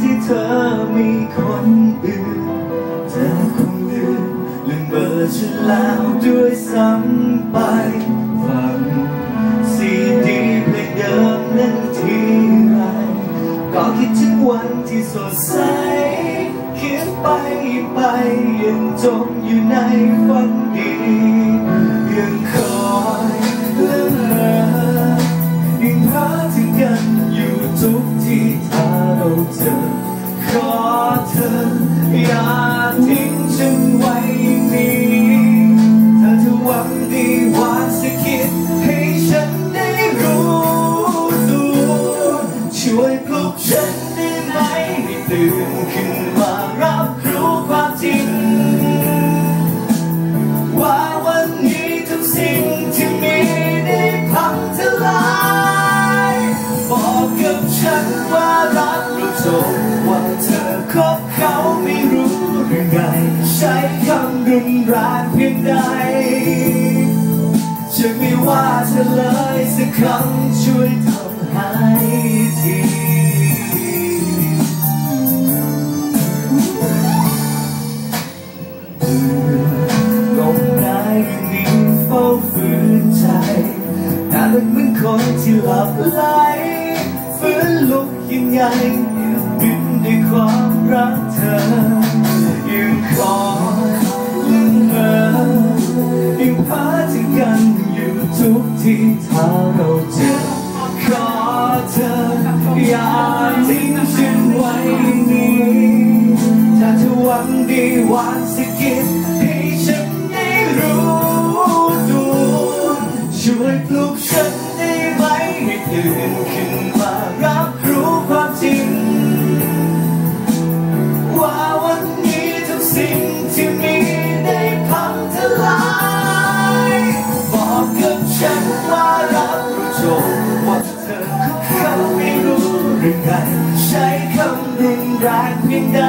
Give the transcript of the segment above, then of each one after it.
ที่เธอมีคนอื่นเธอคงลืมลืมเบอร์ฉันแล้วด้วยซ้ำไปฟังซีดีเพลงเดิมนั้นทีไรก็คิดถึงวันที่สดใสคิดไปไปยังจมอยู่ในฝันดียัง เธอย่าทิ้งฉันไว้อย่างนี้เธอจะหวังดีหวานสักคิดให้ฉันได้รู้ตัวช่วยปลุกฉันได้ไหมให้ตื่นขึ้นมา นแรงเพียงใดจะไม่ว่าเธอเลยสักคำช่วยทำให้ทีลมหายยังดีเฝ้าฝืนใจแต่มันเหมือนคนที่หลับไหลฝืนลุกยังไง ทุกที่ถ้าเราเจอขอเธออย่าทิ้งฉันไว้อย่นี้ถ้าเธอหวังดีหวานสกกิดให้ฉันได้รู้ตัวช่วยปลุกฉันได้ไหมให้ตื่นขึ้น ฉันว่ารักเราจบว่าเธอเขาไม่รู้หรือไงใช้คำรุนแรงเพียงใด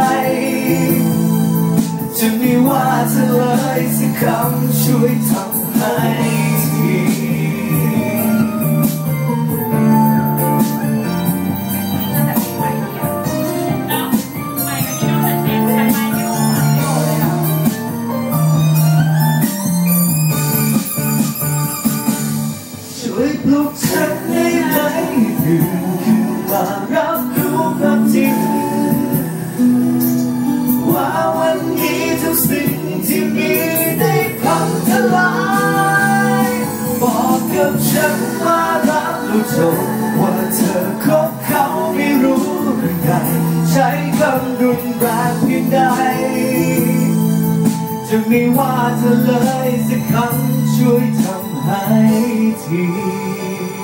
จะไม่ว่าเธอเลยสักคำช่วยทำให้ ช่วยปลุกฉันได้ไหมตื่นขึ้นมารับรู้ความจริงว่าวันนี้ทุกสิ่งที่มีได้พังทลายบอกกับฉันว่ารักเราจบว่าเธอคบเขาไม่รู้หรือไงใช้คำรุนแรงเพียงใดจะไม่ว่าเธอเลยสักคำช่วยทำให้ทีเป็นอ ย่า